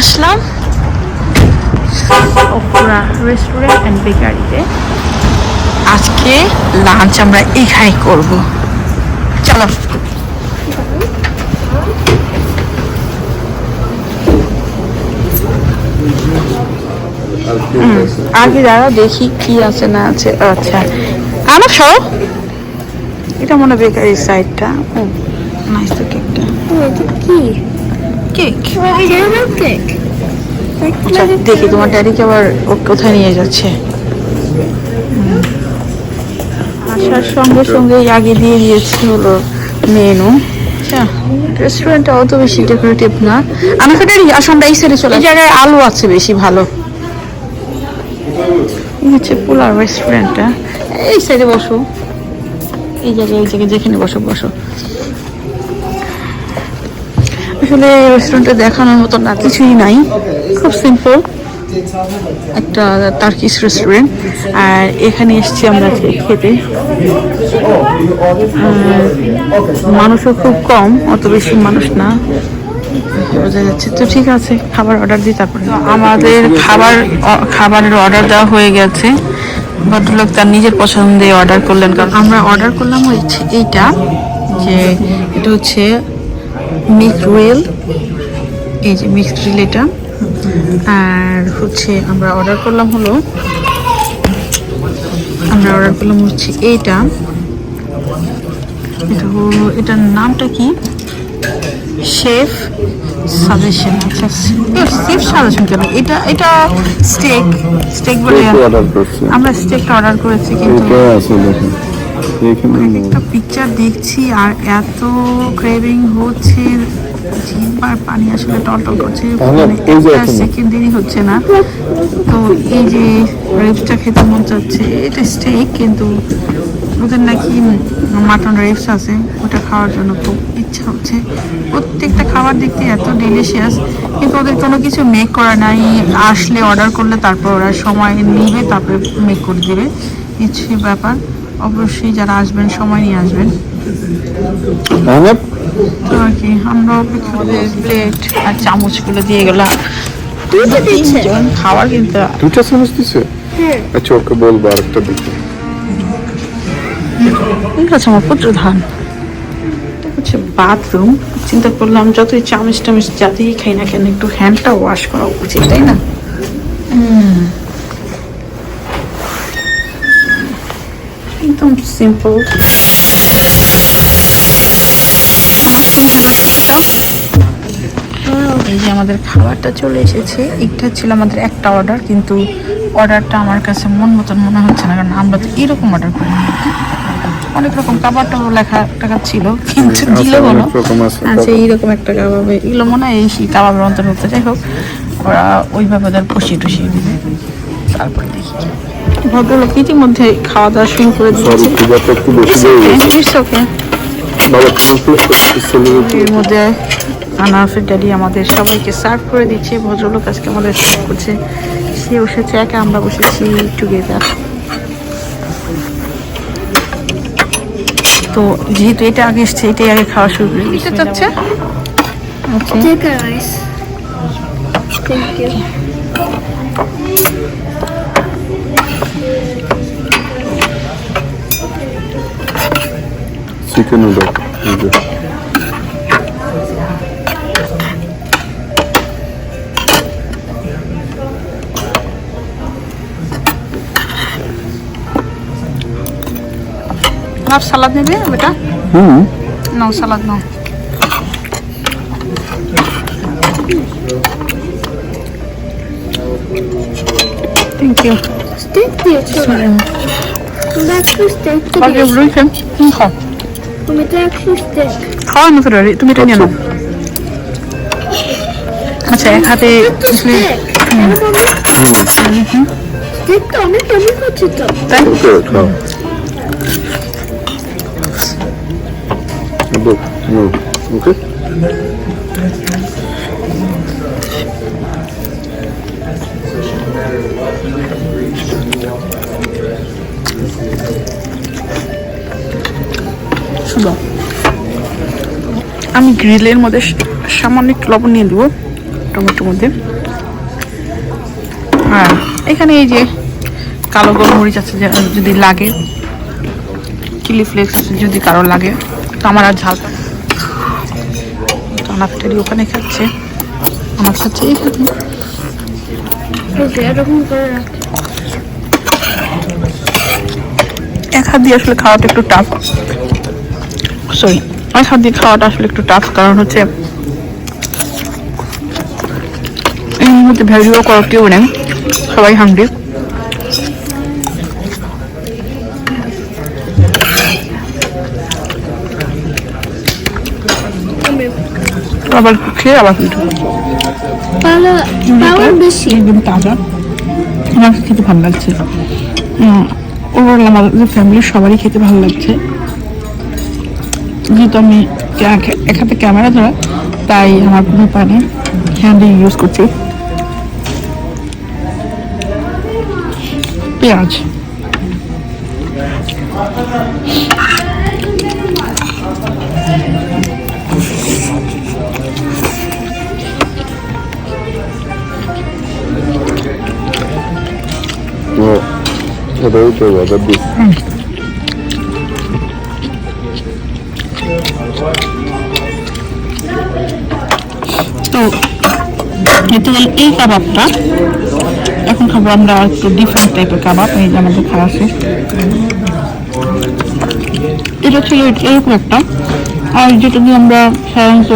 Aslam. ওপুরা restaurant and বেকারিতে আজকে lunch আমরা এখানে করব। চলো। আগে দাঁড়া দেখি কি আছে না আছে। আচ্ছা আমার সব। এটা মনে হয় বেকারির সাইডটা ও নাইস তো কেকটা কি? Cake cake. আচ্ছা দেখি তোমার ড্যাডিকে আবার ও কোথায় নিয়ে যাচ্ছে? আসার সঙ্গে সঙ্গে আগে দিয়ে দিয়েছে হলো মেনু। আচ্ছা রেস্টুরেন্টটা অত বেশি ডেকোরেটিভ না। আমাকে ড্যাডি আসো আমরা এই সাইডে চলে এই জায়গায় আলো আছে বেশি ভালো। এই হচ্ছে পোলার রেস্টুরেন্টটা এই সাইডে বসো। এই জায়গায় এই জায়গায় যেখানে বসো বসো। আসলে রেস্টুরেন্টে দেখানোর মতো না কিছুই নাই। খুব সিম্পল একটা টার্কিশ রেস্টুরেন্ট আর এখানে এসেছি আমরা আজকে খেতে। মানুষও খুব কম অত বেশি মানুষ না। বোঝা যাচ্ছে। তো ঠিক আছে খাবার অর্ডার দিই তারপরে আমাদের খাবার খাবারের অর্ডার দেওয়া হয়ে গেছে। ভদ্রলোক তার নিজের পছন্দে অর্ডার করলেন। কারণ আমরা অর্ডার করলাম এইটা যে এটা হচ্ছে মিক্স রোয়েল এই যে মিক্সড রিল এটা। আর হচ্ছে আমরা অর্ডার করলাম হলো আমরা অর্ডার করলাম হচ্ছে এইটা। এটা হলো এটার নামটা কি? Chef suggestion. আচ্ছা শেফ সাজেশন কেন? এটা এটা স্টেক স্টেক বলে আমরা স্টেকটা অর্ডার করেছি কিন্তু একটা পিকচার দেখছি আর এত ক্রেভিং হচ্ছে জিহ্বার পানি আসলে টলটল করছে। মানে একটা সেকেন্ড দেরি হচ্ছে না। তো এই যে রেপসটা খেতে মন চাচ্ছে এটা স্টেক কিন্তু ওদের নাকি মাটন রেপস আছে ওটা খাওয়ার জন্য খুব ইচ্ছা হচ্ছে। প্রত্যেকটা খাবার দেখতে এত ডেলিশিয়াস কিন্তু ওদের কোনো কিছু মেক করা নাই। আসলে অর্ডার করলে তারপর ওরা সময় নিবে তারপরে মেক করে দেবে। ইচ্ছে ব্যাপার। অবশ্যই যারা আসবেন সময় নিয়ে আসবেন। হ্যাঁ তো আর কি আমরা অপেক্ষা প্লেট আর চামচগুলো দিয়ে গেলাম। দুটো দিচ্ছে? তিনজন খাবার কিন্তু দুটা চামচ দিছে? হ্যাঁ। আচ্ছা ওকে বলব দিতে আমার পুত্র ধান। হচ্ছে বাথরুম চিন্তা করলাম যতই চামচ টামচ যাতেই খাই না কেন একটু হ্যান্ডটা ওয়াশ করা উচিত তাই না? হুম। একদম সিম্পল এই যে আমাদের খাবারটা চলে এসেছে এটা ছিল আমাদের একটা অর্ডার কিন্তু অর্ডারটা আমার কাছে মন মতন মনে হচ্ছে না কারণ আমরা তো এরকম অর্ডার করি অনেক রকম কাবারটাও লেখা টাকা ছিল কিন্তু দিল বলো রকম আছে আচ্ছা এইরকম একটা কাবাবে এগুলো মনে হয় এই কাবাবের অন্তর্ভুক্ত যাই হোক ওরা ওইভাবে ওদের কষিয়ে টষিয়ে দিবে। তারপরে দেখি। ভদ্রলোক ইতিমধ্যে খাওয়া দাওয়া শুরু করে সরি দিয়েছে হয়ে এর মধ্যে আনাফের ড্যাডি আমাদের সবাইকে সার্ভ করে দিচ্ছে ভদ্রলোক আজকে আমাদের সার্ভ করছে। সে বসেছে একা আমরা বসেছি টুগেদার তো যেহেতু এটা আগে এসছে এটাই আগে খাওয়া শুরু করে দিতে চাচ্ছে আচ্ছা। Take a rice. Thank you. চিকেনও দাও এই যে হাফ সালাদ নেবে ওটা হুম নাও সালাদ নাও থ্যাংক ইউ Steak দিয়েছ একটু steak তো আগে দিয়েছ রুই খাম তুমি খাও তুমি তো একটু steak খাওয়ার মতো রে তুমি এটা নিয়ে নাও আচ্ছা এক হাতে তো steak steak তো অনেক দামি হচ্ছে তো তাই ওকে খাও Look, no, okay? শুধু আমি গ্রিলের মধ্যে সামান্য একটু লবণ নিয়ে দেবো, টমেটোর মধ্যে। আর এখানে এই যে কালো গোলমরিচ আছে যদি লাগে, চিলি ফ্লেক্স যদি কারও লাগে, তো আমার আর ঝাল আনাফটারি ওখানে খাচ্ছে আমার খাচ্ছে এক হাত দিয়ে আসলে খাওয়াটা একটু টাফ সরি দিয়ে খাওয়াটা আসলে একটু টাফ কারণ হচ্ছে এই মুহূর্তে ভ্যালিও কেউ নেই সবাই হাঙ্গরি আবার খেয়ে আবার একদম তাজা আমার খেতে ভালো লাগছে। ওভারঅল আমাদের ফ্যামিলির সবারই খেতে ভালো লাগছে। যেহেতু আমি এক হাতে ক্যামেরা ধরা তাই আমার কোনো নেই হ্যান্ডে ইউজ করছি। পেঁয়াজ। ও এটাও তো অর্ডার দিস তো এতে গেলে এই কাবাবটা এখন খাব আমরা একটু ডিফারেন্ট টাইপের কাবাব এই যে আমাদের খাওয়া শেষ। এটা ছিল এরকম একটা। আর যেটা দিয়ে আমরা সাধারণত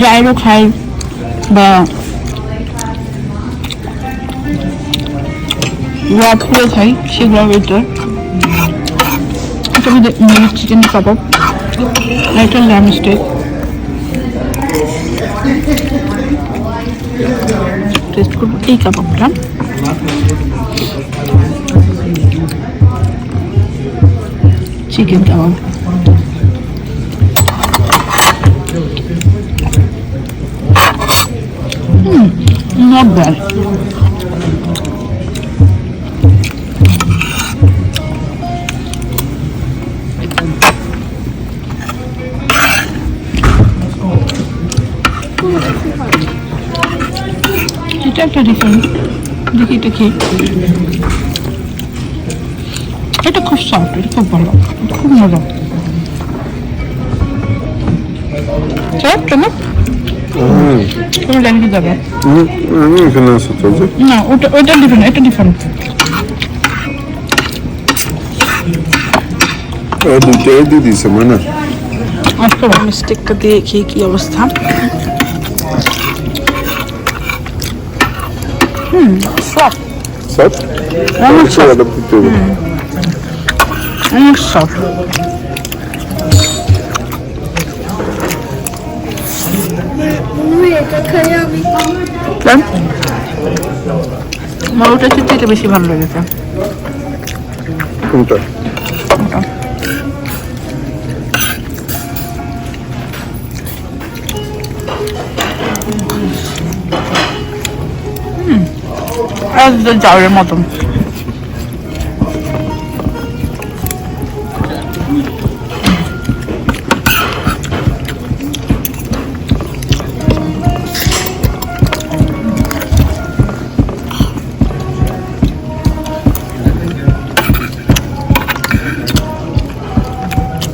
জাইরো খাই বা রাত করে খাই সেগুলো এটা। এটা চিকেন কাবাব এটা ল্যাম স্টেক টেস্ট করব এই কাবাবটা চিকেন কাবাব not bad. দেখি এটা কি এটা খুব সফট এটা খুব ভালো এটা খুব মজা চল কেমন তুমি ল্যাঙ্গুয়েজ যাবে হুম, আমি এখানে আসতে চলছে না ওটা ওইটা ডিফারেন্ট এটা ডিফারেন্ট ও দুইটাই দিয়ে দিয়েছে মানে আচ্ছা মিস্টেকটা দিয়ে খেয়ে কি অবস্থা হুম সফট অনেক হবে অনেক সফট ওটা খেতে এটা বেশি ভালো লেগেছে। কোনটা? একদম চাউলের মতন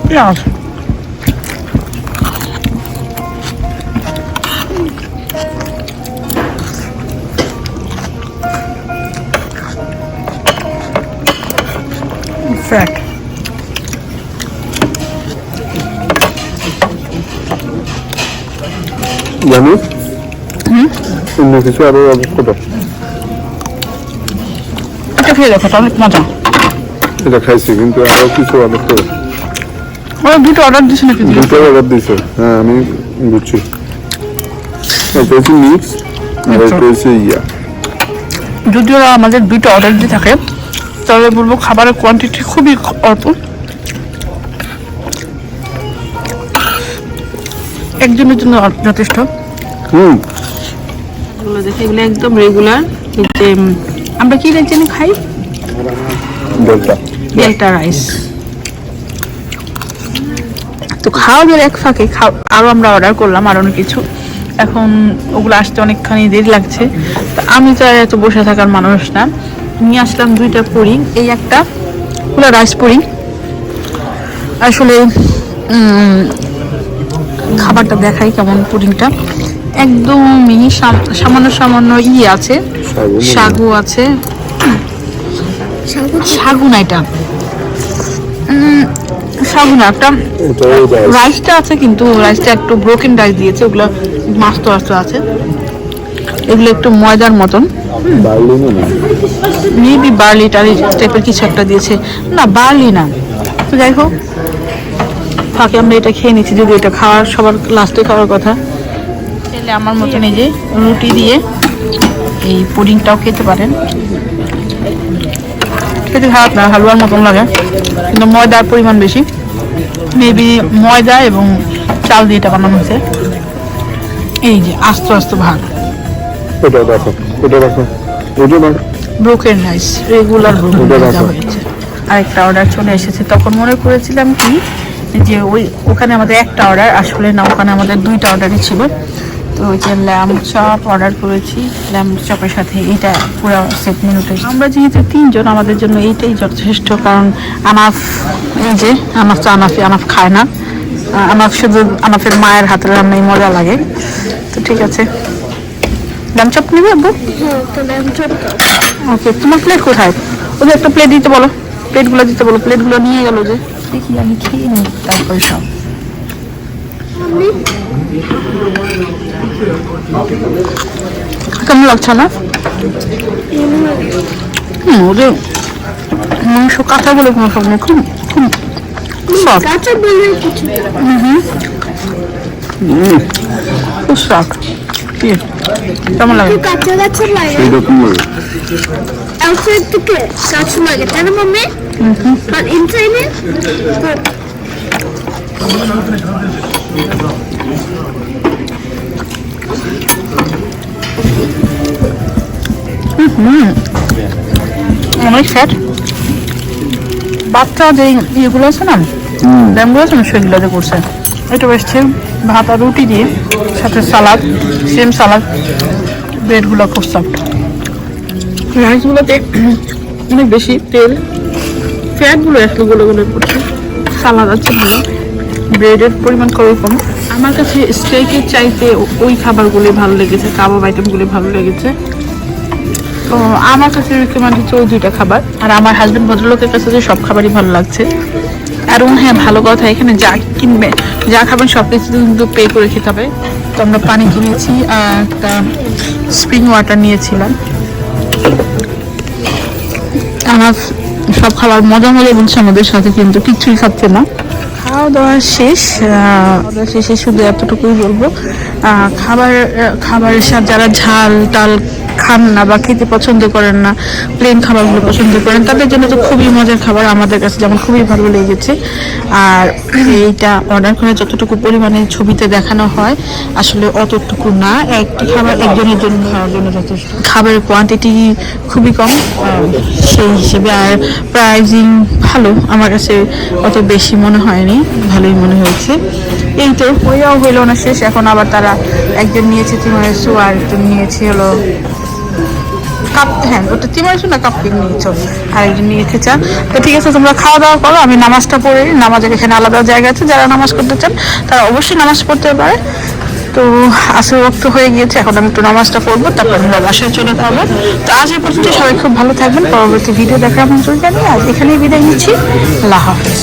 পেঁয়াজ ফ্যাট জানিস অন্য কিছু আরও করো। এটা খেয়ে দেখো অনেক মজা। এটা খাইছি কিন্তু আরও কিছু অর্ডার করো। ওরা দুটো অর্ডার দিছে নাকি দুটো? অর্ডার দিছে। হ্যাঁ আমি বুঝছি। এটা হচ্ছে মিক্স আর এটা হচ্ছে ইয়া। যদি ওরা আমাদের দুটো অর্ডার দিয়ে থাকে তাহলে বলব খাবারের কোয়ান্টিটি খুবই অল্প। একজনের জন্য যথেষ্ট। হুম। এগুলো দেখে এগুলো একদম রেগুলার যে আমরা কি জানি খাই ডেল্টা। ডেল্টা রাইস তো খাওয়ার এক ফাঁকে খাও আরও আমরা অর্ডার করলাম আর অনেক কিছু। এখন ওগুলো আসতে অনেকখানি দেরি লাগছে। তো আমি তো এত বসে থাকার মানুষ না। নিয়ে আসলাম দুইটা পুরিং এই একটা ওগুলো রাইস পুরিং। আসলে খাবারটা দেখাই কেমন পুডিংটা একদমই সাম- সামান্য সামান্য ই আছে সাগু আছে। সাগু না এটা। সাগু না একটা রাইসটা আছে কিন্তু রাইসটা একটু ব্রোকেন রাইস দিয়েছে ওগুলো মাস্ত আছে। এগুলো একটু ময়দার মতন। মেবি বার্লি টালি টাইপের কিছু একটা দিয়েছে। না বার্লি না। তো যাই হোক ফাঁকে আমরা এটা খেয়ে নিচ্ছি যদি এটা খাওয়ার সবার লাস্টে খাওয়ার কথা। তাহলে আমার মতন এই যে রুটি দিয়ে এই পুডিংটাও খেতে পারেন। খেতে খারাপ না হালুয়ার মতন লাগে। কিন্তু ময়দার পরিমাণ বেশি। মেবি ময়দা এবং চাল দিয়ে এটা বানানো হয়েছে। এই যে আস্ত আস্ত ভাত। ওটা রাখো ওটা রাখো ওটা রাখো broken rice regular broken rice হয়েছে। আরেকটা অর্ডার চলে এসেছে। তখন মনে করেছিলাম কি যে ওই ওখানে আমাদের একটা অর্ডার আসলে না ওখানে আমাদের দুইটা অর্ডারই ছিল। তো ওই যে ল্যাম্প চপ অর্ডার করেছি। ল্যাম্প চপের সাথে এইটা পুরো সেট মেনুটা আমরা যেহেতু তিনজন আমাদের জন্য এইটাই যথেষ্ট কারণ আনাফ এই যে আনাফ তো আনাফি আনাফ খায় না। আনাফ শুধু আনাফের মায়ের হাতের রান্নাই মজা লাগে। তো ঠিক আছে। ল্যাম্প চপ নিবে আব্বু? হ্যাঁ ওকে তোমার প্লেট কোথায়? ওদের একটা প্লেট দিতে বলো। প্লেটগুলো দিতে বলো প্লেটগুলো নিয়ে গেল যে। দেখি আমি খেয়ে নিই তারপরে সব। কেমন লাগছে না? হুম ওদের মাংস কাঁচা বলে কোনো সব নেই খুব খুব কাঁচা বলে কিছু খুব সফট কেমন লাগে? কাঁচা কাঁচা লাগে। এইরকম লাগে? আউটসাইড থেকে কাঁচা লাগে। তাই না মাম্মি আর ইনসাইডে অনেক ফ্যাট বাচ্চা যে ইয়েগুলো আছে না ড্যামগুলো আছে না সেগুলোতে করছে। এটা এসছে ভাত আর রুটি দিয়ে। সাথে সালাদ সেম সালাদ ব্রেডগুলো খুব সফট রাইসগুলোতে অনেক বেশি তেল ফ্যাটগুলো একটু গুলো গুলো করছে সালাদ আছে ভালো। ব্রেডের পরিমাণ খুবই কম। আমার কাছে স্টেকের চাইতে ওই খাবারগুলি ভালো লেগেছে, কাবাব আইটেমগুলি ভালো লেগেছে। তো আমার কাছে রিকমেন্ড হচ্ছে ওই দুইটা খাবার। আর আমার হাজবেন্ড ভদ্রলোকের কাছে যে সব খাবারই ভালো লাগছে। আর হ্যাঁ ভালো কথা, এখানে যা কিনবে, যা খাবেন সব কিছু কিন্তু পে করে খেতে হবে। তো আমরা পানি কিনেছি আর একটা স্প্রিং ওয়াটার নিয়েছিলাম। আমার সব খাবার মজা মজা বলছে আমাদের সাথে, কিন্তু কিছুই খাচ্ছে না। খাওয়া দাওয়া শেষ শেষে শুধু এতটুকুই বলব। খাবার খাবারের সাথে যারা ঝাল টাল খান না বা খেতে পছন্দ করেন না প্লেন খাবারগুলো পছন্দ করেন, তাদের জন্য তো খুবই মজার খাবার আমাদের কাছে যেমন খুবই ভালো লেগেছে। আর এইটা অর্ডার করে যতটুকু পরিমাণে ছবিতে দেখানো হয়, আসলে অতটুকু না। একটি খাবার একজনের জন্য খাওয়ার জন্য যথেষ্ট। খাবারের কোয়ান্টিটি খুবই কম সেই হিসেবে আর প্রাইজিং ভালো, আমার কাছে অত বেশি মনে হয়নি, ভালোই মনে হয়েছে। এই তো ওইয়াও হইল না শেষ, এখন আবার তারা একজন নিয়েছে তিমারেসু আর একজন নিয়েছে হলো কাপ হ্যাঁ ওটা তিমারেসু না কাপ কেক নিয়েছো আর একজন নিয়েছে চা তো ঠিক আছে, তোমরা খাওয়া দাওয়া করো, আমি নামাজটা পড়ে। নামাজের এখানে আলাদা জায়গা আছে, যারা নামাজ করতে চান, তারা অবশ্যই নামাজ পড়তে পারে। তো আসল রক্ত হয়ে গিয়েছে, এখন আমি একটু নামাজটা পড়ব, তারপর আমরা বাসায় চলে যাব। তো আজ এই পর্যন্ত সবাই খুব ভালো থাকবেন, পরবর্তী ভিডিও দেখার আমন্ত্রণ জানিয়ে। আজ এখানেই বিদায় নিচ্ছি। আল্লাহ হাফেজ।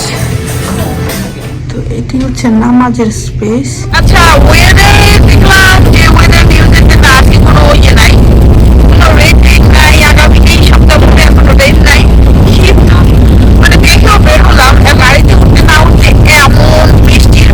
তো এটি হচ্ছে নামাজের স্পেস আচ্ছা ওয়েদারে দেখলাম যে ওয়েদার নিউজের আজকে কোনো ইয়ে নাই। মানে দেখেও বের হলাম বাড়িতে উঠতে না উঠতে এমন বৃষ্টি